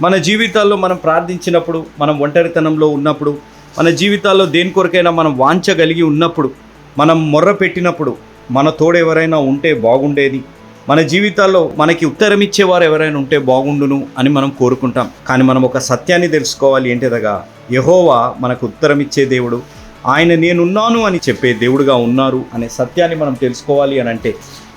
మన జీవితాల్లో మనం ప్రార్థించినప్పుడు మనం ఒంటరితనంలో ఉన్నప్పుడు మన జీవితాల్లో దేని కొరకైనా మనం వాంచగలిగి ఉన్నప్పుడు మనం మొర్ర పెట్టినప్పుడు మన తోడు ఎవరైనా ఉంటే బాగుండేది. మన జీవితాల్లో మనకి ఉత్తరం ఇచ్చేవారు ఎవరైనా ఉంటే బాగుండును అని మనం కోరుకుంటాం. కానీ మనం ఒక సత్యాన్ని తెలుసుకోవాలి ఏంటిదగా యహోవా మనకు ఉత్తరం ఇచ్చే దేవుడు ఆయన నేనున్నాను అని చెప్పే దేవుడుగా ఉన్నారు అనే సత్యాన్ని మనం తెలుసుకోవాలి అని అంటే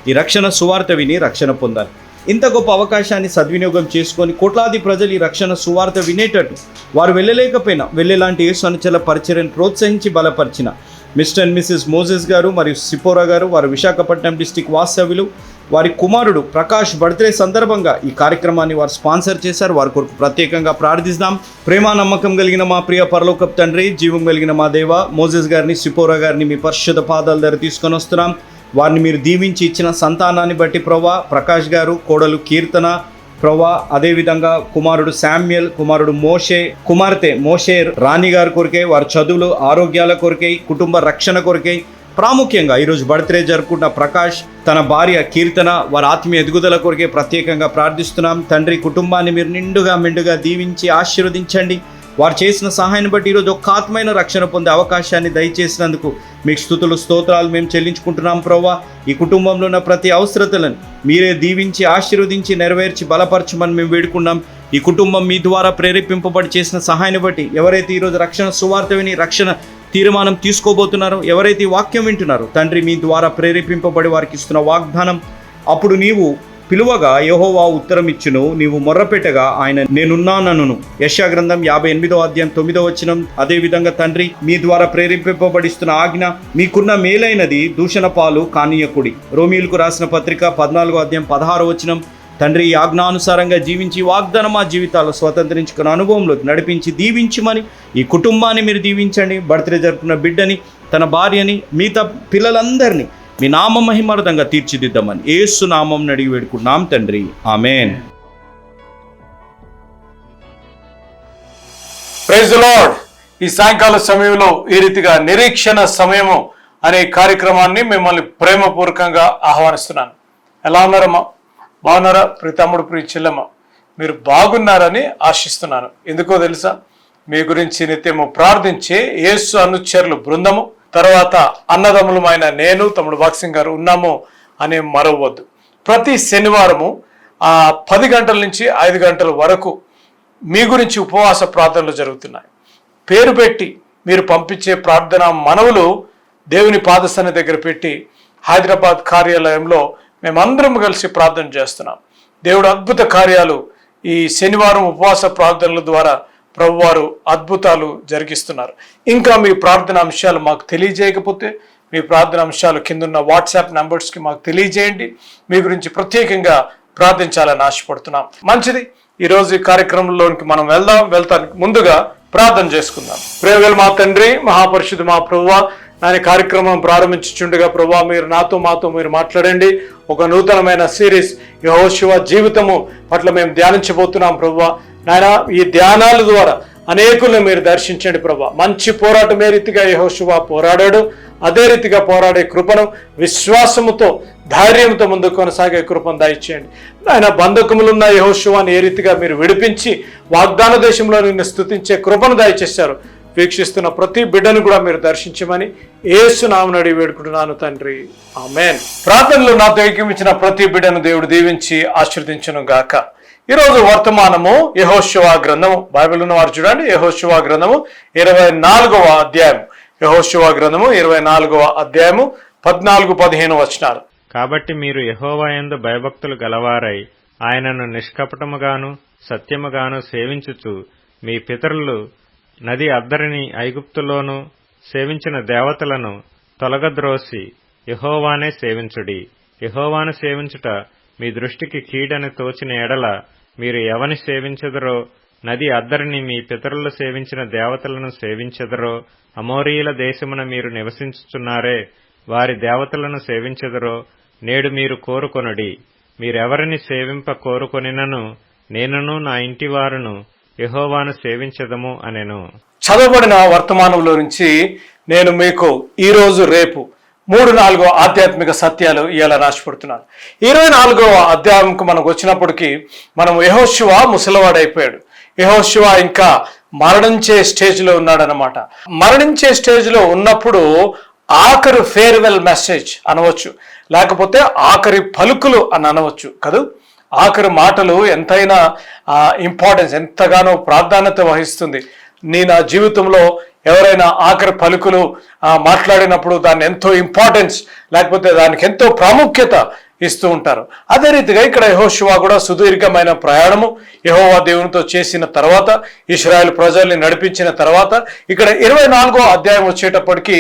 ఈ రక్షణ సువార్త విని రక్షణ పొందాలి. ఇంత గొప్ప అవకాశాన్ని సద్వినియోగం చేసుకొని కోట్లాది ప్రజలు ఈ రక్షణ సువార్త వినేటట్టు వారు వెళ్ళలేకపోయినా వెళ్ళేలాంటి యేసు అనుచల పరిచర్యను ప్రోత్సహించి బలపరిచిన మిస్టర్ అండ్ మిస్సెస్ మోజెస్ గారు మరియు సిపోరా గారు వారు విశాఖపట్నం డిస్టిక్ వాస్తవ్యులు వారి కుమారుడు ప్రకాష్ బర్త్డే సందర్భంగా ఈ కార్యక్రమాన్ని వారు స్పాన్సర్ చేశారు. వారి కొరకు ప్రత్యేకంగా ప్రార్థిస్తాం ప్రేమ నమ్మకం కలిగిన మా ప్రియ పరలోకప్ తండ్రి జీవం కలిగిన మా దేవ మోజెస్ గారిని సిపోరా గారిని మీ పరిశుద్ధ పాదాల దగ్గర తీసుకొని వస్తున్నాం. వారిని మీరు దీవించి ఇచ్చిన సంతానాన్ని బట్టి ప్రవ్వా ప్రకాష్ గారు కోడలు కీర్తన ప్రవ్వా అదేవిధంగా కుమారుడు శామ్యుయల్ కుమారుడు మోషే కుమార్తె మోషే రాణి గారి కొరికై వారి చదువులు ఆరోగ్యాల కొరికై కుటుంబ రక్షణ కొరకై ప్రాముఖ్యంగా ఈరోజు బర్త్డే జరుపుకుంటున్న ప్రకాష్ తన భార్య కీర్తన వారి ఆత్మీయ ఎదుగుదల కొరకే ప్రత్యేకంగా ప్రార్థిస్తున్నాం. తండ్రి కుటుంబాన్ని మీరు నిండుగా మెండుగా దీవించి ఆశీర్వదించండి. వారు చేసిన సహాయాన్ని బట్టి ఈరోజు ఒక ఆత్మైన రక్షణ పొందే అవకాశాన్ని దయచేసినందుకు మీకు స్థుతులు స్తోత్రాలు మేము చెల్లించుకుంటున్నాం ప్రవ్వా. ఈ కుటుంబంలో ఉన్న ప్రతి అవసరతలను మీరే దీవించి ఆశీర్వదించి నెరవేర్చి బలపరచమని మేము వేడుకున్నాం ఈ కుటుంబం మీ ద్వారా ప్రేరేపింపబడి చేసిన సహాయాన్ని బట్టి ఎవరైతే ఈరోజు రక్షణ సువార్త విని రక్షణ తీర్మానం తీసుకోబోతున్నారో ఎవరైతే వాక్యం వింటున్నారో తండ్రి మీ ద్వారా ప్రేరేపింపబడి వారికి ఇస్తున్న వాగ్దానం అప్పుడు నీవు పిలువగా యహోవా ఉత్తరం ఇచ్చును నీవు మొర్రపెట్టగా ఆయన నేనున్నానను యశా గ్రంథం యాభై ఎనిమిదో అధ్యాయం తొమ్మిదో వచనం అదేవిధంగా తండ్రి మీ ద్వారా ప్రేరేపింపబడిస్తున్న ఆజ్ఞ మీకున్న మేలైనది దూషణ పాలు కానీయకుడి. రోమిలకు రాసిన పత్రిక పద్నాలుగో అధ్యాయం పదహారు వచనం తండ్రి ఆజ్ఞానుసారంగా జీవించి వాగ్దానం మా జీవితాలు స్వతంత్రించుకున్న అనుభవంలోకి నడిపించి దీవించమని ఈ కుటుంబాన్ని మీరు దీవించండి. బర్త్డే జరుపుకున్న బిడ్డని తన భార్యని మిగతా పిల్లలందరినీ మీ నామ మహిమార్థంగా తీర్చిదిద్దామని ఏసు నామం అడిగి వేడుకున్నాం తండ్రి. ఆమెన్. Praise lord. ఈ సాయంకాల సమయంలో ఈ రీతిగా నిరీక్షణ సమయము అనే కార్యక్రమాన్ని మిమ్మల్ని ప్రేమపూర్వకంగా ఆహ్వానిస్తున్నాను. ఎలా ఉన్నారమ్మా? బాగున్నారా? ప్రియ తమ్ముడు ప్రియ చెల్లమ్మ? మీరు బాగున్నారని ఆశిస్తున్నాను. ఎందుకో తెలుసా? మీ గురించి నిత్యము ప్రార్థించే యేసు అనుచరులు బృందము తర్వాత అన్నదమ్ములమైన నేను తమ్ముడు బాక్సింగ్ గారు ఉన్నాము అనే మరవద్దు ప్రతి శనివారము ఆ పది గంటల నుంచి ఐదు గంటల వరకు మీ గురించి ఉపవాస ప్రార్థనలు జరుగుతున్నాయి. పేరు పెట్టి మీరు పంపించే ప్రార్థన మనవులు దేవుని పాదస్థాన దగ్గర పెట్టి హైదరాబాద్ కార్యాలయంలో మేమందరం కలిసి ప్రార్థన చేస్తున్నాం. దేవుడు అద్భుత కార్యాలు ఈ శనివారం ఉపవాస ప్రార్థనల ద్వారా ప్రభువారు అద్భుతాలు జరిగిస్తున్నారు. ఇంకా మీ ప్రార్థన అంశాలు మాకు తెలియజేయకపోతే మీ ప్రార్థన అంశాలు కిందున్న వాట్సాప్ నంబర్స్కి మాకు తెలియజేయండి. మీ గురించి ప్రత్యేకంగా ప్రార్థించాలని ఆశపడుతున్నాం. మంచిది. ఈరోజు ఈ కార్యక్రమంలోనికి మనం వెళ్దాం. వెళ్తానికి ముందుగా ప్రార్థన చేసుకుందాం. ప్రేమగల మా తండ్రి మహాపరిషుడు మా ప్రభువ నాయన కార్యక్రమం ప్రారంభించుచుండగా ప్రభా మీరు నాతో మాతో మీరు మాట్లాడండి. ఒక నూతనమైన సిరీస్ యహోశివ జీవితము పట్ల మేము ధ్యానించబోతున్నాం ప్రభువ. ఆయన ఈ ధ్యానాల ద్వారా అనేకులను మీరు దర్శించండి ప్రభా. మంచి పోరాటం ఏ రీతిగా యహోశివ పోరాడాడు అదే రీతిగా పోరాడే కృపను విశ్వాసముతో ధైర్యంతో ముందు కొనసాగే కృపను దయచేయండి. ఆయన బంధకములున్న యహోశివాన్ని ఏ రీతిగా మీరు విడిపించి వాగ్దాన దేశంలో నిన్ను స్తుతించే కృపను దయచేశారు. వీక్షిస్తున్న ప్రతి బిడ్డను కూడా మీరు దర్శించమని ఏసు నామనడి వేడుకుంటున్నాను తండ్రి. ఆమెన్. ప్రార్థనలో నాతో ఏకమించిన ప్రతి బిడ్డను దేవుడు దీవించి ఆశీర్దించను గాక ఈరోజు వర్తమానము యహోశివ గ్రంథము. బైబిల్ ఉన్న వారు చూడండి యహోశివ గ్రంథము ఇరవై నాలుగవ అధ్యాయం యహోశివ గ్రంథము ఇరవై నాలుగవ అధ్యాయము పద్నాలుగు పదిహేను వచనాలు. కాబట్టి మీరు యహోవాయందు భయభక్తులు గలవారై ఆయనను నిష్కపటముగాను సత్యముగాను సేవించుచు మీ పితరులు నది అద్దరిని ఐగుప్తులోను సేవించిన దేవతలను తొలగద్రోసి యహోవానే సేవించుడి. యహోవాను సేవించుట మీ దృష్టికి కీడని తోచిన ఎడల మీరు ఎవని సేవించదరో నది అద్దరిని మీ పితరులు సేవించిన దేవతలను సేవించెదరో అమోరీయుల దేశమున మీరు నివసించుచున్నారే వారి దేవతలను సేవించెదరో నేడు మీరు కోరుకొనుడి. మీరెవరిని సేవింప కోరుకొనినను నేనును నా ఇంటి వారును యహోవాను సేవించదము అనెను. చదవబడిన వర్తమానంలో నుంచి నేను మీకు ఈరోజు రేపు మూడు నాలుగో ఆధ్యాత్మిక సత్యాలు ఇలా రాసిపెడుతున్నాను ఇరవై నాలుగవ అధ్యాయంకు మనకు వచ్చినప్పటికీ మనం యహోశివ ముసలివాడైపోయాడు. యహోశివ ఇంకా మరణించే స్టేజ్లో ఉన్నాడనమాట మరణించే స్టేజ్లో ఉన్నప్పుడు ఆఖరి ఫేర్వెల్ మెసేజ్ అనవచ్చు. లేకపోతే ఆఖరి పలుకులు అని అనవచ్చు కదూ? ఆఖరి మాటలు ఎంతైనా ఇంపార్టెన్స్ ఎంతగానో ప్రాధాన్యత వహిస్తుంది. నీ నా జీవితంలో ఎవరైనా ఆఖరి పలుకులు మాట్లాడినప్పుడు దాన్ని ఎంతో ఇంపార్టెన్స్ లేకపోతే దానికి ఎంతో ప్రాముఖ్యత ఇస్తూ ఉంటారు. అదే రీతిగా ఇక్కడ యహోశివా కూడా సుదీర్ఘమైన ప్రయాణము యహోవా దేవునితో చేసిన తర్వాత ఇస్రాయల్ ప్రజల్ని నడిపించిన తర్వాత ఇక్కడ ఇరవై నాలుగో అధ్యాయం వచ్చేటప్పటికి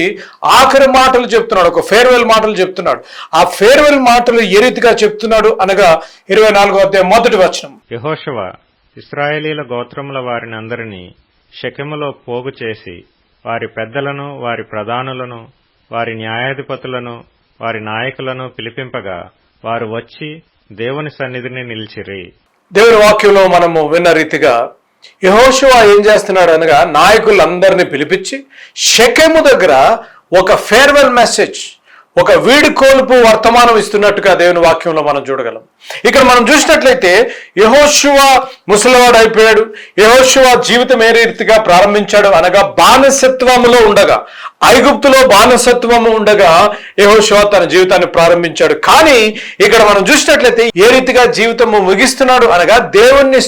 ఆఖరి మాటలు చెప్తున్నాడు ఒక ఫేర్వెల్ మాటలు చెప్తున్నాడు. ఆ ఫేర్వెల్ మాటలు ఏ రీతిగా చెప్తున్నాడు అనగా ఇరవై నాలుగో అధ్యాయం మొదటి వచనం. యెహోషువ ఇస్రాయేలీల గోత్రముల వారిని అందరినీ షెకెములో పోగు చేసి వారి పెద్దలను వారి ప్రధానులను వారి న్యాయాధిపతులను వారి నాయకులను పిలిపింపగా వారు వచ్చి దేవుని సన్నిధిని నిలిచిరి. దేవుని వాక్యంలో మనము విన్న రీతిగా యహోశివ ఏం చేస్తున్నాడు అనగా నాయకులందరినీ పిలిపించి షకెము దగ్గర ఒక ఫేర్వెల్ మెసేజ్ ఒక వీడుకోలుపు వర్తమానం ఇస్తున్నట్టుగా దేవుని వాక్యంలో మనం చూడగలం. ఇక్కడ మనం చూసినట్లయితే యహోశివ ముసలివాడు అయిపోయాడు. యహోశివ జీవితం ఏ రీతిగా ప్రారంభించాడు అనగా బానిసత్వములో ఉండగా ఐగుప్తులో బానిసత్వము ఉండగా యహోశివ తన జీవితాన్ని ప్రారంభించాడు. కానీ ఇక్కడ మనం చూసినట్లయితే ఏ రీతిగా జీవితము ముగిస్తున్నాడు అనగా దేవుణ్ణి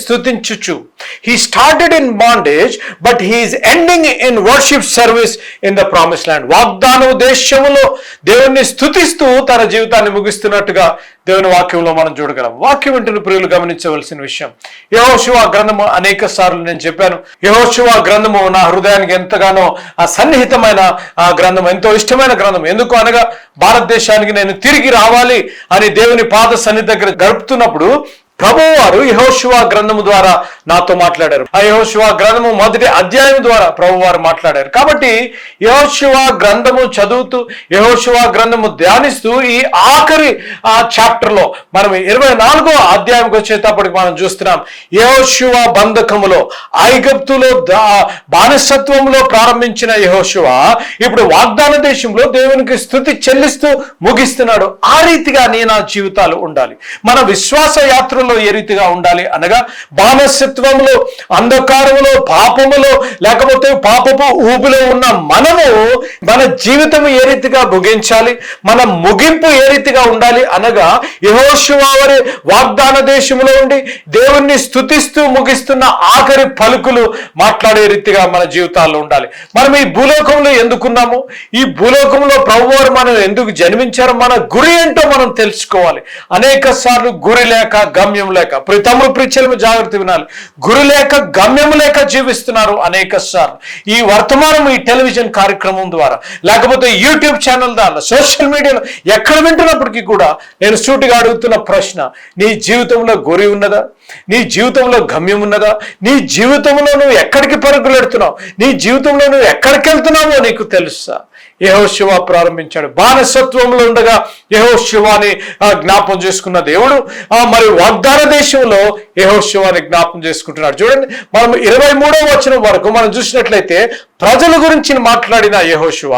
స్తుతించుచు he started in bondage but he is ending in worship service in the promise land వాగ్దాన దేశములో దేవుణ్ణి స్థుతిస్తూ తన జీవితాన్ని ముగిస్తున్నట్టుగా దేవుని వాక్యంలో మనం చూడగలం. వాక్యం వింటున్న ప్రియులు గమనించవలసిన విషయం యహోశివ గ్రంథము అనేక సార్లు నేను చెప్పాను. యహోశివ గ్రంథము నా హృదయానికి ఎంతగానో ఆ సన్నిహితమైన ఆ గ్రంథం ఎంతో ఇష్టమైన గ్రంథం ఎందుకు అనగా భారతదేశానికి నేను తిరిగి రావాలి అని దేవుని పాద సన్నిధి దగ్గర గడుపుతున్నప్పుడు ప్రభువు వారు యహోశివ గ్రంథము ద్వారా నాతో మాట్లాడారు. ఆ యహోశివ గ్రంథము మొదటి అధ్యాయం ద్వారా ప్రభు వారు మాట్లాడారు. కాబట్టి యహోశివ గ్రంథము చదువుతూ యహోశివ గ్రంథము ధ్యానిస్తూ ఈ ఆఖరి ఆ చాప్టర్లో మనం ఇరవై నాలుగో అధ్యాయంకి వచ్చేటప్పటికి మనం చూస్తున్నాం. యహోశివ బంధకములో ఐగప్తులో బానిసత్వంలో ప్రారంభించిన యహోశివ ఇప్పుడు వాగ్దాన దేశంలో దేవునికి స్థుతి చెల్లిస్తూ ముగిస్తున్నాడు. ఆ రీతిగా నీ నా జీవితాలు ఉండాలి. మన విశ్వాస యాత్రలో ఏ రీతిగా ఉండాలి అనగా బానిసత్వంలో అంధకారములో పాపములో లేకపోతే పాపపు ఊపిలో ఉన్న మనము మన జీవితం ఏ రీతిగా ముగించాలి మన ముగింపు ఏ రీతిగా ఉండాలి అనగా యహోశివారి వాగ్దాన దేశంలో ఉండి దేవుణ్ణి స్థుతిస్తూ ముగిస్తున్న ఆఖరి పలుకులు మాట్లాడే రీతిగా మన జీవితాల్లో ఉండాలి. మనం ఈ భూలోకంలో ఎందుకున్నాము? ఈ భూలోకంలో ప్రభువారు మనం ఎందుకు జన్మించారో? మన గురి ఏంటో మనం తెలుసుకోవాలి. అనేక సార్లు గురి లేక గమ్యం లేక ప్రతి తమ్ముడు జాగ్రత్త వినాలి. గురి లేక గమ్యం లేక జీవిస్తున్నారు అనేక సార్లు. ఈ వర్తమానం ఈ టెలివిజన్ కార్యక్రమం ద్వారా లేకపోతే యూట్యూబ్ ఛానల్ ద్వారా సోషల్ మీడియాలో ఎక్కడ వింటున్నప్పటికీ కూడా నేను సూటిగా అడుగుతున్న ప్రశ్న నీ జీవితంలో గురి ఉన్నదా? నీ జీవితంలో గమ్యం ఉన్నదా? నీ జీవితంలో నువ్వు ఎక్కడికి పరుగులెడుతున్నావు? నీ జీవితంలో నువ్వు ఎక్కడికి వెళ్తున్నావో నీకు తెలుసా? యహో శివ ప్రారంభించాడు. బానిసత్వంలో ఉండగా యహో శివాని ఆ, జ్ఞాపం చేసుకున్న దేవుడు ఆ, మరి వాగ్దాన దేశంలో యహో శివాని జ్ఞాపం చేసుకుంటున్నాడు. చూడండి మనం ఇరవై మూడో వచనం వరకు మనం చూసినట్లయితే ప్రజల గురించి మాట్లాడిన యహోశివ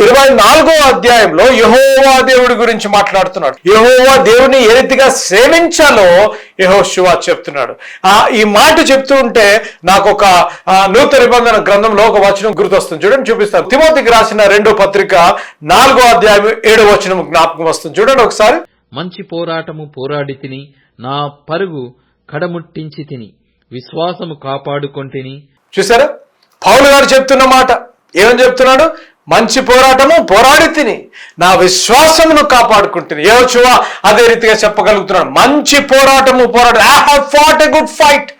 ఇరవై నాలుగో అధ్యాయంలో యహోవా దేవుడి గురించి మాట్లాడుతున్నాడు. యహోవా దేవుని ఏ రీతిగా సేవించాలో యహోశివ చెప్తున్నాడు. ఆ ఈ మాట చెప్తూ ఉంటే నాకు ఒక నూతన నిబంధన గ్రంథంలో ఒక వచనం గుర్తొస్తుంది. చూడండి చూపిస్తాను. తిమోతికి రాసిన రెండో పత్రిక నాలుగో అధ్యాయం ఏడో వచనం జ్ఞాపకం వస్తుంది. చూడండి ఒకసారి. మంచి పోరాటము పోరాడి తిని నా పరుగు కడముట్టించి తిని విశ్వాసము కాపాడుకొంటిని. చూసారా? పౌలు గారు చెప్తున్న మాట. ఏమని చెప్తున్నాడు? మంచి పోరాటము పోరాడి తిని నా విశ్వాసమును కాపాడుకుంటుంది చూవా అదే రీతిగా చెప్పగలుగుతున్నాడు మంచి పోరాటము పోరాడు I have fought a good fight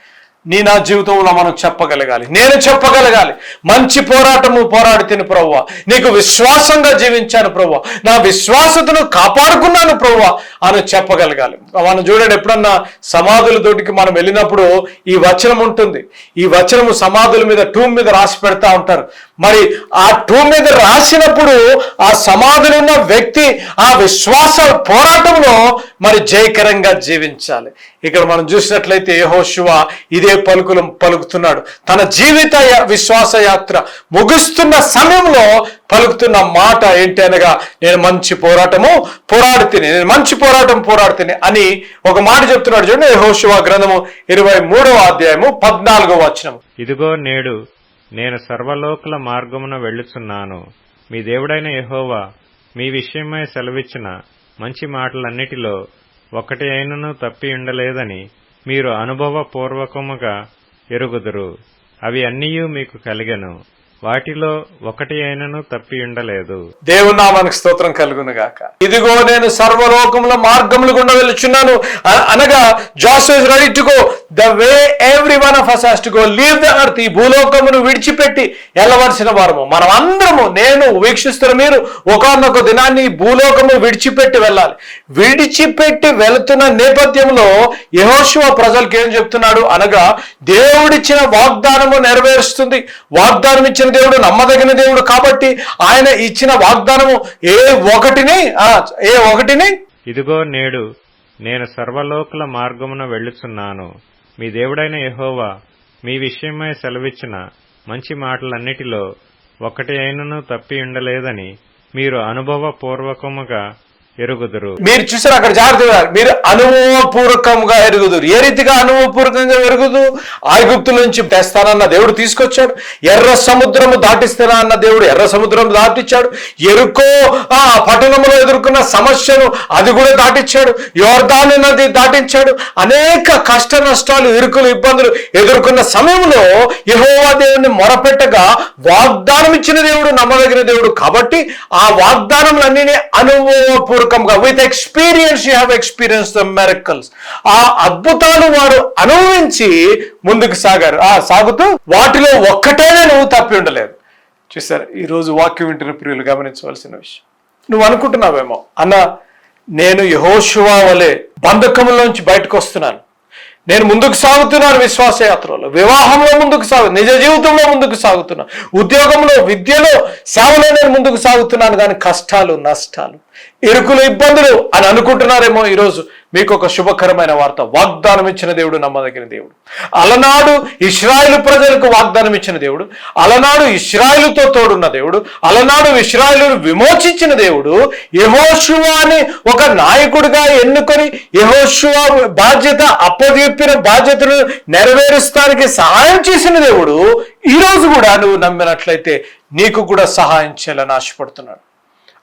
నీ నా జీవితంలో మనం చెప్పగలగాలి. నేను చెప్పగలగాలి. మంచి పోరాటము పోరాడి తిని ప్రవ్వ. నీకు విశ్వాసంగా జీవించాను ప్రవ్వ. నా విశ్వాసతను కాపాడుకున్నాను ప్రవ్వ అని చెప్పగలగాలి. మనం చూడండి ఎప్పుడన్నా సమాధుల తోటికి మనం వెళ్ళినప్పుడు ఈ వచనం ఉంటుంది. ఈ వచనము సమాధుల మీద టూమ్ మీద రాసి పెడతా ఉంటారు. మరి ఆ టూ మీద రాసినప్పుడు ఆ సమాధులు ఉన్న వ్యక్తి ఆ విశ్వాస పోరాటంలో మరి జయకరంగా జీవించాలి. ఇక్కడ మనం చూసినట్లయితే యెహోషువ ఇదే పలుకులు పలుకుతున్నాడు. తన జీవిత విశ్వాస యాత్ర ముగుస్తున్న సమయంలో పలుకుతున్న మాట ఏంటి అనగా నేను మంచి పోరాటము పోరాడుతీని నేను మంచి పోరాటం పోరాడుతీని అని ఒక మాట చెప్తున్నాడు చూడండి యహోశివ గ్రంథము ఇరవై మూడవ అధ్యాయము పద్నాలుగో వచనము. ఇదిగో నేడు నేను సర్వలోకుల మార్గమున వెళ్ళుచున్నాను. మీ దేవుడైన యహోవా మీ విషయమై సెలవిచ్చిన మంచి మాటలన్నిటిలో ఒకటి అయినను తప్పి ఉండలేదని మీరు అనుభవపూర్వకముగా ఎరుగుదురు. అవి అన్నీయూ మీకు కలిగను. వాటిలో ఒకటి అయినను తప్పి ఉండలేదు. దేవుని నామానికి స్తోత్రం కలుగునుగాక. ఇదిగో నేను సర్వలోకముల మార్గములు గుండా వెళ్ళుచున్నాను. అనగా just ready to go the way every one of us has to go leave the earth ఈ భూలోకమును విడిచిపెట్టి వెళ్ళవలసిన వారము. మనం అందరము నేను వీక్షిస్తున్న మీరు ఒకనొక దినాన్ని భూలోకము విడిచిపెట్టి వెళ్ళాలి. విడిచిపెట్టి వెళుతున్న నేపథ్యంలో యహోశివ ప్రజలకు ఏం చెప్తున్నాడు? అనగా దేవుడిచ్చిన వాగ్దానము నెరవేరుస్తుంది. వాగ్దానం ఇచ్చిన దేవుడు నమ్మదగిన దేవుడు కాబట్టి ఆయన ఇచ్చిన వాగ్దానము ఏ ఒకటిని ఏ ఒకటిని? ఇదిగో నేడు నేను సర్వలోకుల మార్గమున వెళ్ళుచున్నాను. మీ దేవుడైన యహోవా మీ విషయమై సెలవిచ్చిన మంచి మాటలన్నిటిలో ఒకటి అయినను తప్పి ఉండలేదని మీరు అనుభవపూర్వకముగా ఎరుగుదురు. మీరు చూసారు అక్కడ జాగ్రత్తగా మీరు అనుభవపూర్వకంగా ఎరుగుదురు. ఏ రీతిగా అనుభవపూర్వకంగా ఎరుగుదు? ఐగుప్తు నుంచి తెస్తానన్న దేవుడు తీసుకొచ్చాడు. ఎర్ర సముద్రము దాటిస్తానా అన్న దేవుడు ఎర్ర సముద్రం దాటిచ్చాడు. ఎరుకో ఆ పట్టణంలో ఎదుర్కొన్న సమస్యను అది కూడా దాటిచ్చాడు. యోర్దాను నది దాటించాడు. అనేక కష్ట నష్టాలు ఇరుకులు ఇబ్బందులు ఎదుర్కొన్న సమయంలో యహోవా దేవుడిని మొరపెట్టగా వాగ్దానం ఇచ్చిన దేవుడు నమ్మదగిన దేవుడు కాబట్టి ఆ వాగ్దానములన్నీ పూర్వకంగా with experience you have experience the miracles ఆ అద్భుతాలు వారు అనుభవించి ముందుకు సాగారు. ఆ సాగుతూ వాటిలో ఒక్కటైనా నువ్వు తప్పి ఉండలేదు. చూసారు? ఈరోజు వాక్యం వింటున్న ప్రియులు గమనించవలసిన విషయం. నువ్వు అనుకుంటున్నావేమో? అన్న నేను యహోశివా వలె బంధకములోంచి బయటకు వస్తున్నాను. నేను ముందుకు సాగుతున్నాను విశ్వాస యాత్రలో. వివాహంలో ముందుకు సాగు నిజ జీవితంలో ముందుకు సాగుతున్నాను ఉద్యోగంలో విద్యలో సేవలో నేను ముందుకు సాగుతున్నాను. కానీ కష్టాలు నష్టాలు. ఇరుకులు ఇబ్బందులు అని అనుకుంటున్నారేమో ఈరోజు. మీకు ఒక శుభకరమైన వార్త. వాగ్దానం ఇచ్చిన దేవుడు నమ్మదగిన దేవుడు. అలనాడు ఇస్రాయిల్ ప్రజలకు వాగ్దానం ఇచ్చిన దేవుడు. అలనాడు ఇస్రాయిల్తో తోడున్న దేవుడు. అలనాడు ఇస్రాయేలును విమోచించిన దేవుడు. యహోశువాని ఒక నాయకుడిగా ఎన్నుకొని యహోశువా బాధ్యత అప్పగిప్పిన బాధ్యతను నెరవేరుస్తానికి సహాయం చేసిన దేవుడు ఈరోజు కూడా నువ్వు నమ్మినట్లయితే నీకు కూడా సహాయం చేయాలని ఆశపడుతున్నాడు.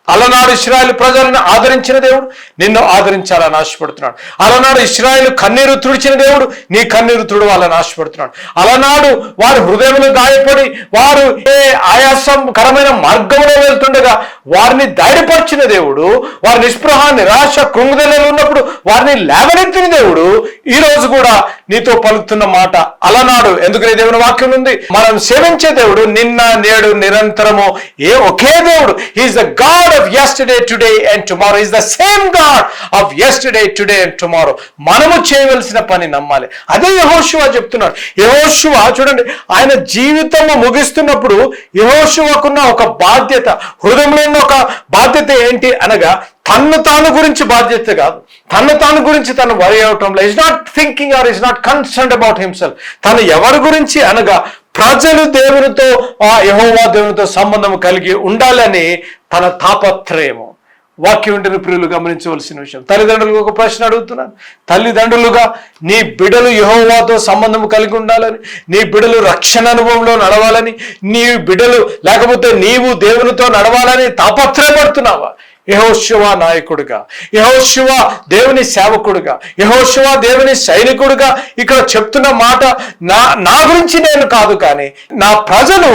అలనాడు ఇస్రాయల్ ప్రజలను ఆదరించిన దేవుడు నిన్ను ఆదరించాలని ఆశపడుతున్నాడు. అలనాడు ఇస్రాయల్ కన్నీరు తుడిచిన దేవుడు నీ కన్నీరు వాళ్ళ ఆశపడుతున్నాడు. అలనాడు వారి హృదయములు గాయపడి వారు ఏ ఆయాసకరమైన మార్గంలో వెళ్తుండగా వారిని ధైర్యపరిచిన దేవుడు వారి నిస్పృహ నిరాశ కృంగుదలలో ఉన్నప్పుడు వారిని లేవనెత్తిన దేవుడు ఈ రోజు కూడా నీతో పలుకుతున్న మాట అలనాడు. ఎందుకని దేవుని వాక్యం ఉంది? మనం సేవించే దేవుడు నిన్న నేడు నిరంతరము ఏ ఒకే దేవుడు. Is the God of yesterday today and tomorrow is the same God of yesterday today and tomorrow మనము చేయవలసిన పని నమ్మాలి. అదే యహోశివ చెప్తున్నాడు. యహోశివ చూడండి ఆయన జీవితము ముగిస్తున్నప్పుడు యహోశివకున్న ఒక బాధ్యత హృదయంలో ఉన్న ఒక బాధ్యత ఏంటి అనగా తన్ను తాను గురించి బాధ్యత కాదు. తను తాను గురించి తను వరి అవటంలో is not thinking or is not concern about himself తను ఎవరి గురించి అనగా ప్రజలు దేవునితో ఆ యహోవా దేవునితో సంబంధం కలిగి ఉండాలని తన తాపత్రయము. వాక్యం వింటున్న ప్రియులు గమనించవలసిన విషయం. తల్లిదండ్రులకు ఒక ప్రశ్న అడుగుతున్నాను. తల్లిదండ్రులుగా నీ బిడలు యహోవాతో సంబంధం కలిగి ఉండాలని నీ బిడలు రక్షణ అనుభవంలో నడవాలని నీ బిడలు లేకపోతే నీవు దేవునితో నడవాలని తాపత్రయపడుతున్నావా? యహోశివ నాయకుడిగా యహోశివ దేవుని సేవకుడిగా యహోశివ దేవుని సైనికుడిగా ఇక్కడ చెప్తున్న మాట నా నా గురించి నేను కాదు కానీ నా ప్రజలు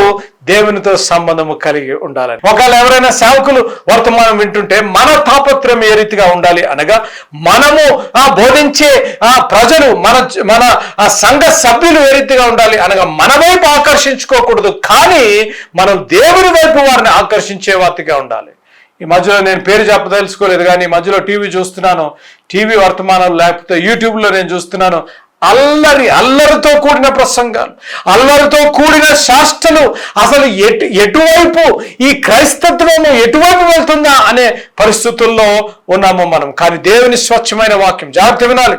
దేవునితో సంబంధము కలిగి ఉండాలని. ఒకవేళ ఎవరైనా సేవకులు వర్తమానం వింటుంటే మన తాపత్రయం ఏ రీతిగా ఉండాలి అనగా మనము ఆ బోధించే ఆ ప్రజలు మన మన ఆ సంఘ సభ్యులు ఏ రీతిగా ఉండాలి అనగా మన వైపు ఆకర్షించుకోకూడదు కానీ మనం దేవుని వైపు వారిని ఆకర్షించే వాతిగా ఉండాలి. ఈ మధ్యలో నేను పేరు చెప్పదలుచుకోలేదు కానీ ఈ మధ్యలో టీవీ చూస్తున్నాను. టీవీ వర్తమానం లేకపోతే యూట్యూబ్లో నేను చూస్తున్నాను. అల్లరి అల్లరితో కూడిన ప్రసంగాలు అల్లరితో కూడిన శాస్త్రలు. అసలు ఎటు ఎటువైపు ఈ క్రైస్తత్వము ఎటువైపు వెళ్తుందా అనే పరిస్థితుల్లో ఉన్నాము మనం. కానీ దేవుని స్వచ్ఛమైన వాక్యం జాగ్రత్త వినాలి.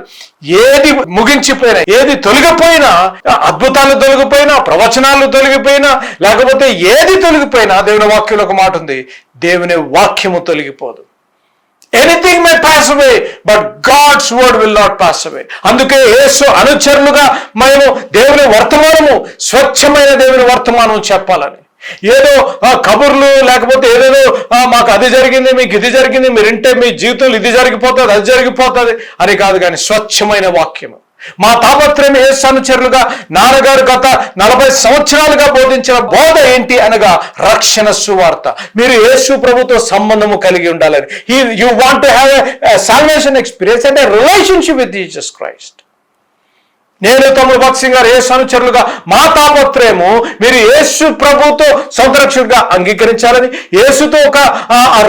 ఏది ముగించిపోయినా ఏది తొలగిపోయినా అద్భుతాలు తొలగిపోయినా ప్రవచనాలు తొలగిపోయినా లేకపోతే ఏది తొలగిపోయినా దేవుని వాక్యంలో ఒక మాట ఉంది. దేవుని వాక్యము తొలగిపోదు. Anything may pass away but God's word will not pass away అందుకే యేసు అనుచరులుగా మేము దేవుని వర్తమానము స్వచ్ఛమైన దేవుని వర్తమానం చెప్పాలని. ఏదో కబుర్లు లేకపోతే ఏదేదో మాకు అది జరిగింది మీకు ఇది జరిగింది మీరుంటే మీ జీవితంలో ఇది జరిగిపోతుంది అది జరిగిపోతుంది అని కాదు కానీ స్వచ్ఛమైన వాక్యము. మా తాపత్రయం ఏసానుచరులుగా నాన్నగారు గత నలభై సంవత్సరాలుగా బోధించిన బోధ ఏంటి అనగా రక్షణ సువార్త. మీరు యేసు ప్రభుతో సంబంధము కలిగి ఉండాలని. You want to have salvation experience and relationship with Jesus Christ నేను తమ్ముడు భక్సింగ్ గారు యేసు అనుచరులుగా మా తాపత్రయము మీరు యేసు ప్రభుతో సొంత అంగీకరించాలని యేసుతో ఒక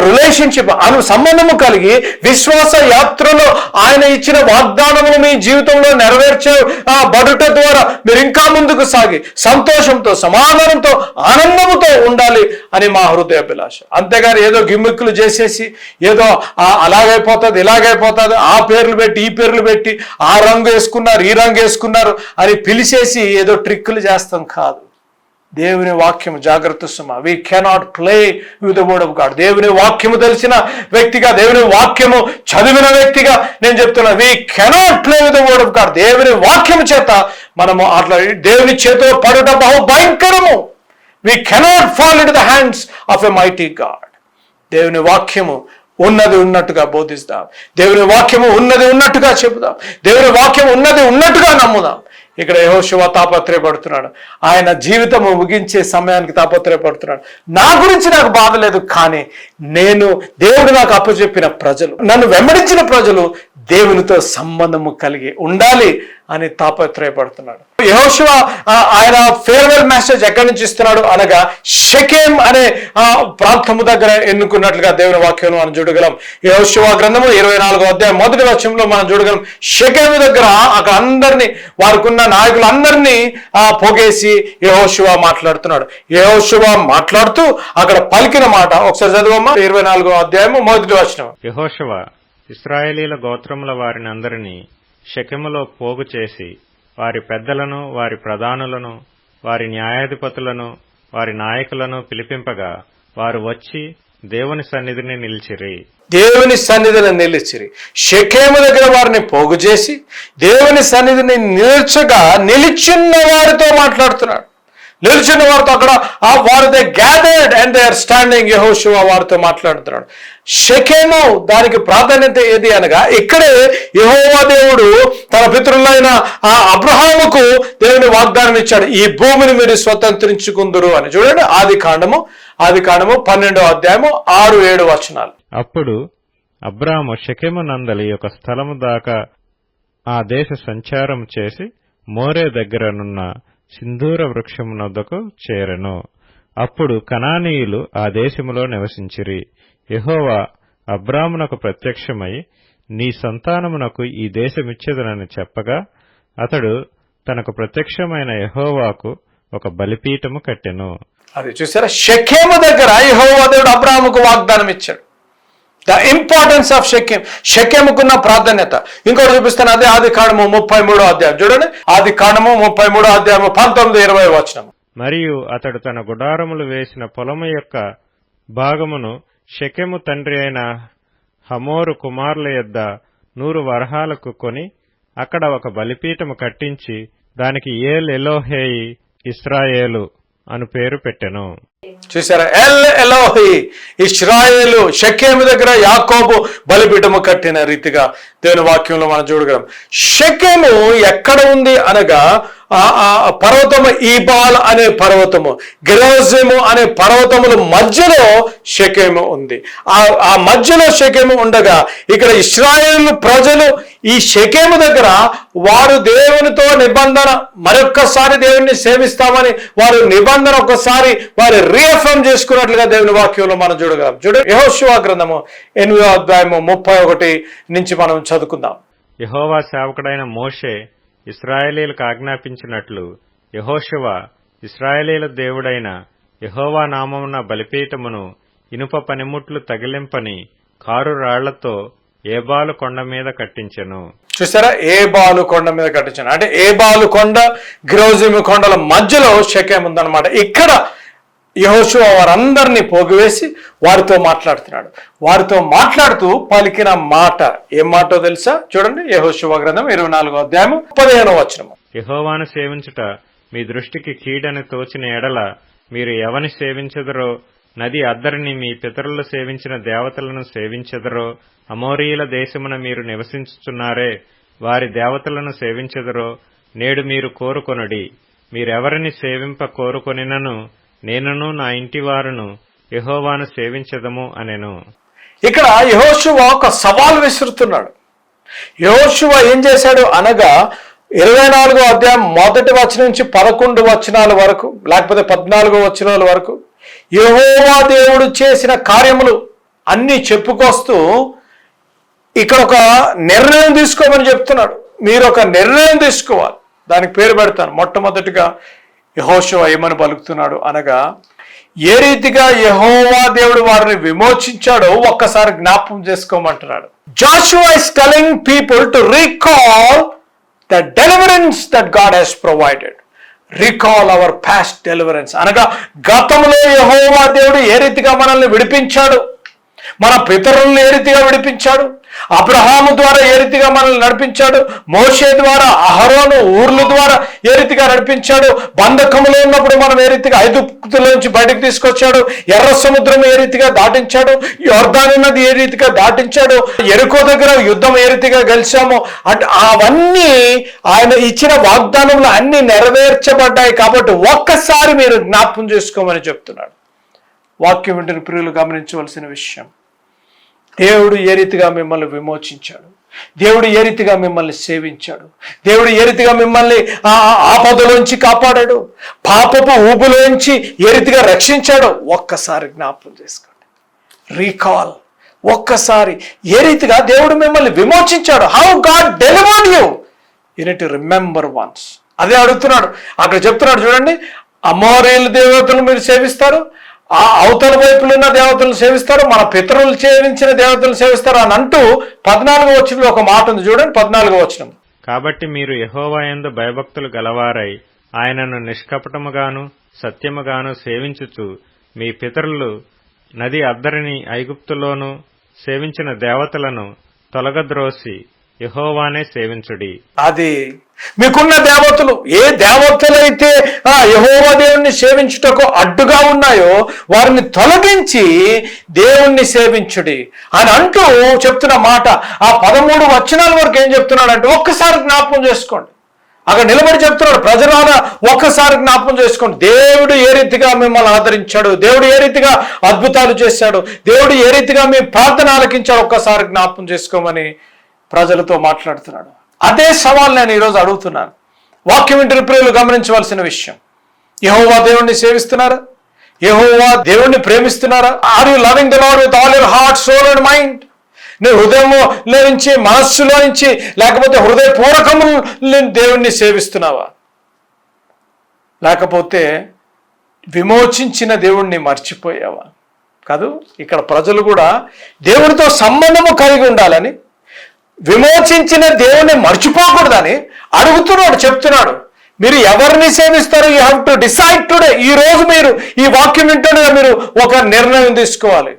రిలేషన్షిప్ అను సంబంధము కలిగి విశ్వాస యాత్రలో ఆయన ఇచ్చిన వాగ్దానములు మీ జీవితంలో నెరవేర్చే ఆ, బడుట ద్వారా మీరు ఇంకా ముందుకు సాగి సంతోషంతో సమాధానంతో ఆనందముతో ఉండాలి అని మా హృదయాభిలాష. అంతేగాని ఏదో గిమ్మిక్కులు చేసేసి ఏదో ఆ, అలాగైపోతుంది ఇలాగైపోతుంది ఆ పేర్లు పెట్టి ఈ పేర్లు పెట్టి ఆ రంగు వేసుకున్నారు ఈ రంగు వేసుకున్నారు చేసుకున్నారు అని పిలిచేసి ఏదో ట్రిక్కులు చేస్తాం కాదు. దేవుని వాక్యం జాగ్రత్త Suma. We cannot play with the word of God దేవుని వాక్యము తెలిసిన వ్యక్తిగా దేవుని వాక్యము చదివిన వ్యక్తిగా నేను చెప్తున్నా we cannot play with the word of God దేవుని వాక్యము చేత మనము అట్లా దేవుని చేతిలో పడుట బహు భయంకరము. We cannot fall in the hands of a mighty God దేవుని వాక్యము ఉన్నది ఉన్నట్టుగా బోధిస్తాం. దేవుని వాక్యము ఉన్నది ఉన్నట్టుగా చెబుదాం. దేవుని వాక్యం ఉన్నది ఉన్నట్టుగా నమ్ముదాం. ఇక్కడ యహోశివ తాపత్రయపడుతున్నాడు. ఆయన జీవితము ముగించే సమయానికి తాపత్రయపడుతున్నాడు. నా గురించి నాకు బాధ లేదు కానీ నేను దేవుడు నాకు అప్పచెప్పిన ప్రజలు నన్ను వెంబడించిన ప్రజలు దేవునితో సంబంధము కలిగి ఉండాలి అని తాపత్రయపడుతున్నాడు. యహోశివ ఆయన ఫేర్వెల్ మెసేజ్ ఎక్కడి నుంచి ఇస్తున్నాడు అనగా షకేం అనే ప్రాంతము దగ్గర ఎన్నుకున్నట్లుగా దేవుని వాక్యం మనం చూడగలం. యహోశివ గ్రంథము ఇరవై నాలుగో అధ్యాయం మొదటి వచనంలో మనం చూడగలం. షకేము దగ్గర అక్కడ అందరినీ వారికి ఉన్న నాయకులందరినీ ఆ పొగేసి యహోశివ మాట్లాడుతున్నాడు. యహోశివ మాట్లాడుతూ అక్కడ పలికిన మాట. ఒకసారి చదువమ్మా. ఇరవై నాలుగో అధ్యాయము మొదటి వచనం. యహోశివ ఇస్రాయేలీల గోత్రముల వారిని అందరినీ షెకెములో పోగు చేసి వారి పెద్దలను వారి ప్రధానులను వారి న్యాయాధిపతులను వారి నాయకులను పిలిపింపగా వారు వచ్చి దేవుని సన్నిధిని నిలిచిరి. దేవుని సన్నిధిని నిలిచిరి. షకేము దగ్గర వారిని పోగు చేసి దేవుని సన్నిధిని నిల్చగా నిలిచున్న వారితో మాట్లాడుతున్నాడు. నిలిచిన వారితో అక్కడ ఆ వారు they gathered and they are standing యహోశివ వారితో మాట్లాడుతున్నాడు. షకేము దానికి ప్రాధాన్యత ఏది అనగా ఇక్కడే యహోవా దేవుడు తన పితృలైన ఆ అబ్రహాముకు దేవుని వాగ్దానం ఇచ్చాడు. ఈ భూమిని మీరు స్వతంత్రించుకుందరు అని. చూడండి ఆది కాండము ఆది కాండము పన్నెండో అధ్యాయము ఆరు ఏడు వచనాలు. అప్పుడు అబ్రాము షకేము నందలి ఒక స్థలము దాకా ఆ దేశ సంచారం చేసి మోరే దగ్గరనున్న సింధూర వృక్షమునొద్దకు చేరెను. అప్పుడు కనానీయులు ఆ దేశములో నివసించిరి. యెహోవా అబ్రామునకు ప్రత్యక్షమై నీ సంతానమునకు ఈ దేశమిచ్చేదనని చెప్పగా అతడు తనకు ప్రత్యక్షమైన యెహోవాకు ఒక బలిపీఠము కట్టెను. అది చూసారా? షకేము దగ్గర యెహోవా దేవుడు అబ్రాహాముకు వాగ్దానం ఇచ్చాడు ద ఇంపార్టెన్స్ ఆఫ్ షకేం షకేముకున్న ప్రాధాన్యత. ఇంకోటి చూపిస్తాను అదే ఆది కాండము ముప్పై మూడో అధ్యాయం. చూడండి ఆది కాండము ముప్పై మూడో అధ్యాయము పంతొమ్మిది ఇరవై వచనము. మరియు అతడు తన గుడారములు వేసిన పొలము యొక్క భాగమును షెకెము తండ్రి అయిన హమోరు కుమారుల యొద్ద నూరు వరహాలకు కొని అక్కడ ఒక బలిపీఠము కట్టించి దానికి ఏల్ ఎలోహేయి ఇస్రాయేలు అను పేరు పెట్టెను. చూసారా ఎల్ ఎలోహి ఇస్రాయేలు షకేము దగ్గర యాకోబు బలిపీఠము కట్టిన రీతిగా దేవుని వాక్యంలో మనం చూడగలం. షకేము ఎక్కడ ఉంది అనగా పర్వతము ఈబాల్ అనే పర్వతము గెరోజము అనే పర్వతముల మధ్యలో శకేము ఉంది. ఆ ఆ మధ్యలో షకేము ఉండగా ఇక్కడ ఇస్రాయేల్ ప్రజలు ఈ శకేము దగ్గర వారు దేవునితో నిబంధన మరొక్కసారి దేవుణ్ణి సేవిస్తామని వారు నిబంధన ఒక్కసారి వారు రీఎఫర్మ్ చేసుకున్నట్లుగా దేవుని వాక్యంలో మనం చూడగలం చూడ యహోశివా గ్రంథము ఎనిమిదో అధ్యాయము ముప్పై ఒకటి నుంచి మనం చదువుకుందాం. యహోవా సేవకుడైన మోషే ఇస్రాయేలీలకు ఆజ్ఞాపించినట్లు యహోశివ ఇస్రాయేలీల దేవుడైన యహోవా నామమున బలిపీఠమును ఇనుప పనిముట్లు తగిలింపని కారు రాళ్ళతో ఏబాలు కొండ మీద కట్టించను. చూసారా? ఏ బాలు కొండ మీద కట్టించాను. అంటే ఏ కొండ గిరోజిమి కొండల మధ్యలో శకేం ఉందన్నమాట. ఇక్కడ యహోశివ వారందరినీ పోగువేసి వారితో మాట్లాడుతున్నాడు. వారితో మాట్లాడుతూ పలికిన మాట ఏం మాటో తెలుసా? చూడండి యహోశువ గ్రంథం ఇరవై నాలుగో అధ్యాయం పదిహేనో వచనము. యహోవాను సేవించుట మీ దృష్టికి కీడని తోచిన ఎడల మీరు ఎవని సేవించదరో నది అద్దరిని మీ పితరులు సేవించిన దేవతలను సేవించదరో అమోరీయుల దేశమున మీరు నివసించుచున్నారే వారి దేవతలను సేవించదరో నేడు మీరు కోరుకొనుడి. మీరెవరిని సేవింప కోరుకొనినను నేనును నా ఇంటి వారును యహోవాను సేవించదము అనెను. ఇక్కడ యహోశువ ఒక సవాల్ విసురుతున్నాడు. యహోశువ ఏం చేశాడు అనగా ఇరవై నాలుగో అధ్యాయం మొదటి వచనం నుంచి పదకొండు వచనాల వరకు లేకపోతే పద్నాలుగో వచనాల వరకు యహోవా దేవుడు చేసిన కార్యములు అన్నీ చెప్పుకొస్తూ ఇక్కడ ఒక నిర్ణయం తీసుకోమని చెప్తున్నాడు. మీరు ఒక నిర్ణయం తీసుకోవాలి. దానికి పేరు పెడతాను. మొట్టమొదటిగా యహోశివ ఏమని పలుకుతున్నాడు అనగా ఏ రీతిగా యహోవా దేవుడు వారిని విమోచించాడో ఒక్కసారి జ్ఞాపం చేసుకోమంటున్నాడు. Joshua is telling people to recall the deliverance that God has provided recall our past deliverance అనగా గతంలో యహోవా దేవుడు ఏ రీతిగా మనల్ని విడిపించాడు? మన పితరులను ఏ రీతిగా విడిపించాడు? అబ్రహాము ద్వారా ఏ రీతిగా మనల్ని నడిపించాడు? మోషే ద్వారా అహరోను ఊర్ల ద్వారా ఏ రీతిగా నడిపించాడు? బంధకములో ఉన్నప్పుడు మనం ఏ రీతిగా ఐదులోంచి బయటకు తీసుకొచ్చాడు? ఎర్ర సముద్రం ఏ రీతిగా దాటించాడు? యోర్దాని నది ఏ రీతిగా దాటించాడు? ఎరుకో దగ్గర యుద్ధం ఏ రీతిగా గెలిచాము? అంటే అవన్నీ ఆయన ఇచ్చిన వాగ్దానంలో అన్ని నెరవేర్చబడ్డాయి కాబట్టి ఒక్కసారి మీరు జ్ఞాపకం చేసుకోమని చెప్తున్నాడు. వాక్యం వింటున్న ప్రియులు గమనించవలసిన విషయం. దేవుడు ఏ రీతిగా మిమ్మల్ని విమోచించాడు? దేవుడు ఏ రీతిగా మిమ్మల్ని సేవించాడు? దేవుడు ఏ రీతిగా మిమ్మల్ని ఆపదలోంచి కాపాడాడు? పాపపు ఊబులోంచి ఏ రీతిగా రక్షించాడో ఒక్కసారి జ్ఞాపకం చేసుకోండి. రీకాల్. ఒక్కసారి ఏ రీతిగా దేవుడు మిమ్మల్ని విమోచించాడు? How God delivered you you need remember once అదే అడుగుతున్నాడు. అక్కడ చెప్తున్నాడు చూడండి. అమోరేలు దేవతలు మీరు సేవిస్తారు. ఆ అవతల వైపులు ఉన్న దేవతలను సేవిస్తారు మన పితరులు సేవించిన దేవతలు సేవిస్తారు అని అంటూ పద్నాలుగో వచ్చిన ఒక మాట ఉంది చూడండి పద్నాలుగో వచ్చిన కాబట్టి మీరు యహోవాయందు భయభక్తులు గలవారై ఆయనను నిష్కపటముగాను సత్యముగాను సేవించుచు మీ పితరులు నది అద్దరిని ఐగుప్తులోను సేవించిన దేవతలను తొలగద్రోసి యహోవానే సేవించుడి. అది మీకున్న దేవతలు ఏ దేవతలైతే ఆ యహోవా దేవుణ్ణి సేవించుటకు అడ్డుగా ఉన్నాయో వారిని తొలగించి దేవుణ్ణి సేవించుడి. అని అంటూ చెప్తున్న మాట ఆ పదమూడు వచనాల వరకు ఏం చెప్తున్నాడంటే ఒక్కసారి జ్ఞాపకం చేసుకోండి. అక్కడ నిలబడి చెప్తున్నాడు ప్రజలారా ఒక్కసారి జ్ఞాపకం చేసుకోండి. దేవుడు ఏ రీతిగా మిమ్మల్ని ఆదరించాడు దేవుడు ఏ రీతిగా అద్భుతాలు చేశాడు దేవుడు ఏ రీతిగా మీ ప్రార్థన ఆలకించాడు ఒక్కసారి జ్ఞాపకం చేసుకోమని ప్రజలతో మాట్లాడుతున్నాడు. అదే సవాల్ నేను ఈరోజు అడుగుతున్నాను. వాక్యం వింటున్న ప్రియులు గమనించవలసిన విషయం. యహోవా దేవుణ్ణి సేవిస్తున్నారా? యహోవా దేవుణ్ణి ప్రేమిస్తున్నారా? Are you loving the lord with all your heart soul and mind నీ హృదయంలో నుంచి మనస్సులో నుంచి లేకపోతే హృదయపూర్వకము దేవుణ్ణి సేవిస్తున్నావా? లేకపోతే విమోచించిన దేవుణ్ణి మర్చిపోయావా? కాదు ఇక్కడ ప్రజలు కూడా దేవునితో సంబంధము కలిగి ఉండాలని విమోచించిన దేవుణ్ణి మర్చిపోకూడదని అడుగుతున్నాడు చెప్తున్నాడు. మీరు ఎవరిని సేవిస్తారు? You have to decide today ఈ రోజు మీరు ఈ వాక్యం వింటూనే మీరు ఒక నిర్ణయం తీసుకోవాలి.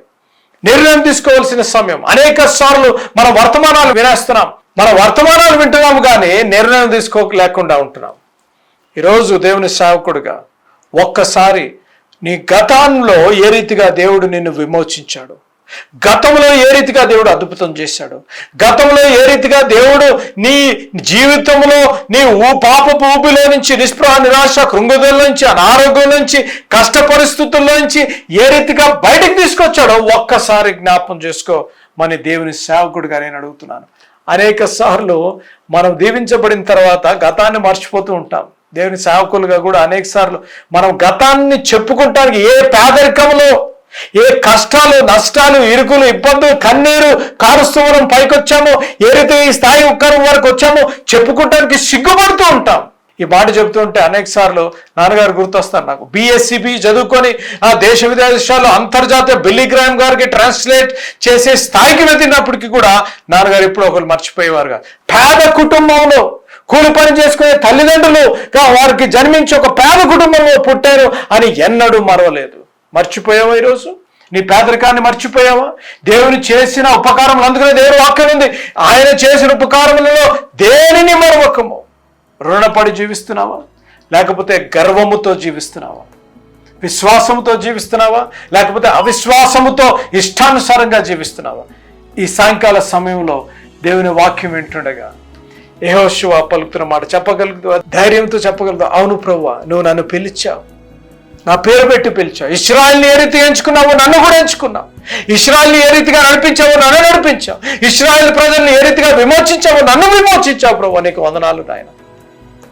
నిర్ణయం తీసుకోవాల్సిన సమయం. అనేక సార్లు మన వర్తమానాలు వినేస్తున్నాం. మన వర్తమానాలు వింటున్నాము కానీ నిర్ణయం తీసుకోలేకుండా ఉంటున్నాం. ఈరోజు దేవుని సేవకుడుగా ఒక్కసారి నీ గతంలో ఏ రీతిగా దేవుడు నిన్ను విమోచించాడు? గతంలో ఏ రీతిగా దేవుడు అద్భుతం చేశాడు? గతంలో ఏ రీతిగా దేవుడు నీ జీవితంలో నీ ఊ పాపపు ఊపిలో నుంచి నిస్పృహ నిరాశ కృంగుదల నుంచి అనారోగ్యం నుంచి కష్ట పరిస్థితుల్లో నుంచి ఏ రీతిగా బయటకు తీసుకొచ్చాడో ఒక్కసారి జ్ఞాపం చేసుకో. మన దేవుని సేవకుడిగా నేను అడుగుతున్నాను. అనేక సార్లు మనం దీవించబడిన తర్వాత గతాన్ని మర్చిపోతూ ఉంటాం. దేవుని సేవకులుగా కూడా అనేక సార్లు మనం గతాన్ని చెప్పుకుంటానికి ఏ పేదరికంలో ఏ కష్టాలు నష్టాలు ఇరుకులు ఇబ్బందులు కన్నీరు కారుస్తూ మనం పైకొచ్చామో ఏ రీతి ఈ స్థాయి ఉక్కరం వరకు వచ్చామో చెప్పుకోవడానికి సిగ్గుపడుతూ ఉంటాం. ఈ మాట చెబుతుంటే అనేక సార్లు నాన్నగారు గుర్తొస్తారు నాకు. బిఎస్సిబి చదువుకొని ఆ దేశ విదేశాల్లో అంతర్జాతీయ బిల్లీ గ్రామ్ గారికి ట్రాన్స్లేట్ చేసే స్థాయికి వెళ్తున్నప్పటికీ కూడా నాన్నగారు ఎప్పుడో ఒకరు మర్చిపోయేవారుగా. పేద కుటుంబంలో కూలి పని చేసుకునే తల్లిదండ్రులుగా వారికి జన్మించి ఒక పేద కుటుంబంలో పుట్టారు అని ఎన్నడూ మరవలేదు. మర్చిపోయావా ఈరోజు నీ పేదరికాన్ని మర్చిపోయావా? దేవుని చేసిన ఉపకారములు అందుకనే దేవుడు వాక్యం ఉంది. ఆయన చేసిన ఉపకారములలో దేనిని మరవకము? రుణపడి జీవిస్తున్నావా? లేకపోతే గర్వముతో జీవిస్తున్నావా? విశ్వాసముతో జీవిస్తున్నావా? లేకపోతే అవిశ్వాసముతో ఇష్టానుసారంగా జీవిస్తున్నావా? ఈ సాయంకాల సమయంలో దేవుని వాక్యం వింటుండగా యెహోషువ పలుకుతున్న మాట చెప్పగలుగుతావా? ధైర్యంతో చెప్పగలుగుతావు? అవును ప్రవ్వా నువ్వు నన్ను పిలిచావు. నా పేరు పెట్టి పిలిచావు. ఇస్రాయల్ని ఏ రీతిగా ఎంచుకున్నావో నన్ను కూడా ఎంచుకున్నావు. ఇస్రాయల్ని ఏ రీతిగా నడిపించావో నన్ను నడిపించావు. ఇస్రాయల్ ప్రజల్ని ఏ రీతిగా విమోచించావో నన్ను విమోచించావు. ప్రభు నీకు వందనాలు నాయన.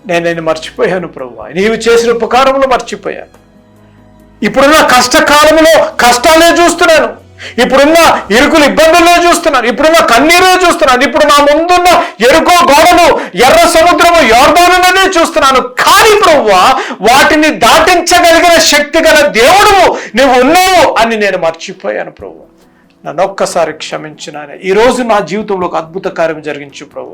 నేను నేను మర్చిపోయాను ప్రభు. నీవు చేసిన ఉపకారంలో మర్చిపోయాను. ఇప్పుడున్న కష్టకాలంలో కష్టాలే చూస్తున్నాను. ఇప్పుడున్న ఇరుకులు ఇబ్బందుల్లో చూస్తున్నాను ఇప్పుడున్న కన్నీరే చూస్తున్నాను ఇప్పుడు నా ముందున్న ఎరుకో గోడలు ఎర్ర సముద్రము యోర్దాను చూస్తున్నాను. కానీ ప్రభువా వాటిని దాటించగలిగిన శక్తి గల దేవుడు నువ్వు ఉన్నావు అని నేను మర్చిపోయాను ప్రభు నన్ను ఒక్కసారి క్షమించిన ఆయన. ఈ రోజు నా జీవితంలో ఒక అద్భుత కార్యం జరిగించు ప్రభు.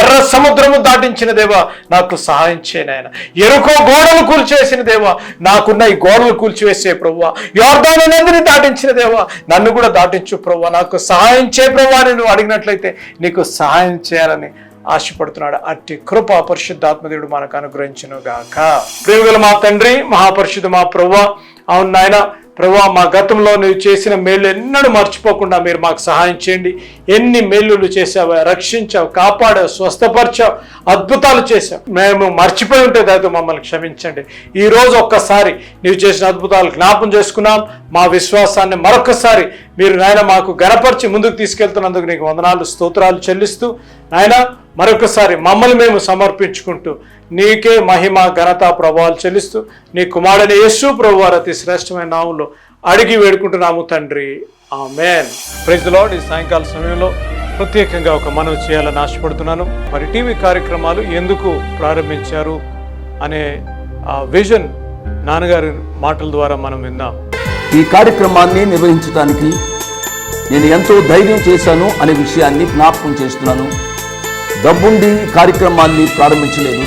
ఎర్ర సముద్రము దాటించిన దేవా నాకు సహాయం చేయను ఆయన. ఎరుకో గోడలు కూల్చేసిన దేవా నాకున్న ఈ గోడలు కూల్చివేసే ప్రభు. యోర్దాను నదిని దాటించిన దేవా నన్ను కూడా దాటించు ప్రభు. నాకు సహాయం చే ప్రభు అని నువ్వు అడిగినట్లయితే నీకు సహాయం చేయాలని ఆశపడుతున్నాడు. అట్టి కృప పరిశుద్ధాత్మదేవుడు మనకు అనుగ్రహించును గాక ప్రేమగల మా తండ్రి మహాపరిశుద్ధ మా ప్రభు. అవును నాయన ప్రభా మా గతంలో నువ్వు చేసిన మేళ్ళు ఎన్నడూ మర్చిపోకుండా మీరు మాకు సహాయం చేయండి. ఎన్ని మేలులు చేసావు రక్షించావు కాపాడావు స్వస్థపరిచావు అద్భుతాలు చేసావు మేము మర్చిపోయి ఉంటే దాదాపు మమ్మల్ని క్షమించండి. ఈ రోజు ఒక్కసారి నీవు చేసిన అద్భుతాలు జ్ఞాపం చేసుకున్నాం. మా విశ్వాసాన్ని మరొకసారి మీరు నాయన మాకు గనపరిచి ముందుకు తీసుకెళ్తున్నందుకు నీకు వందనాలు స్తోత్రాలు చెల్లిస్తూ నాయన మరొకసారి మమ్మల్ని మేము సమర్పించుకుంటూ నీకే మహిమ ఘనత ప్రభావాలు చెల్లిస్తూ నీ కుమారుడని యేసు ప్రభు అతి శ్రేష్టమైన నామంలో అడిగి వేడుకుంటున్నాము తండ్రి. ఆ మేన్ ప్రజలో ఈ సాయంకాల సమయంలో ప్రత్యేకంగా ఒక మనవి చేయాలని ఆశపడుతున్నాను. మరి టీవీ కార్యక్రమాలు ఎందుకు ప్రారంభించారు అనే ఆ విజన్ నాన్నగారి మాటల ద్వారా మనం విందాం. ఈ కార్యక్రమాన్ని నిర్వహించడానికి నేను ఎంతో ధైర్యం చేశాను అనే విషయాన్ని జ్ఞాపకం చేస్తున్నాను. డబ్బుండి కార్యక్రమాన్ని ప్రారంభించలేదు.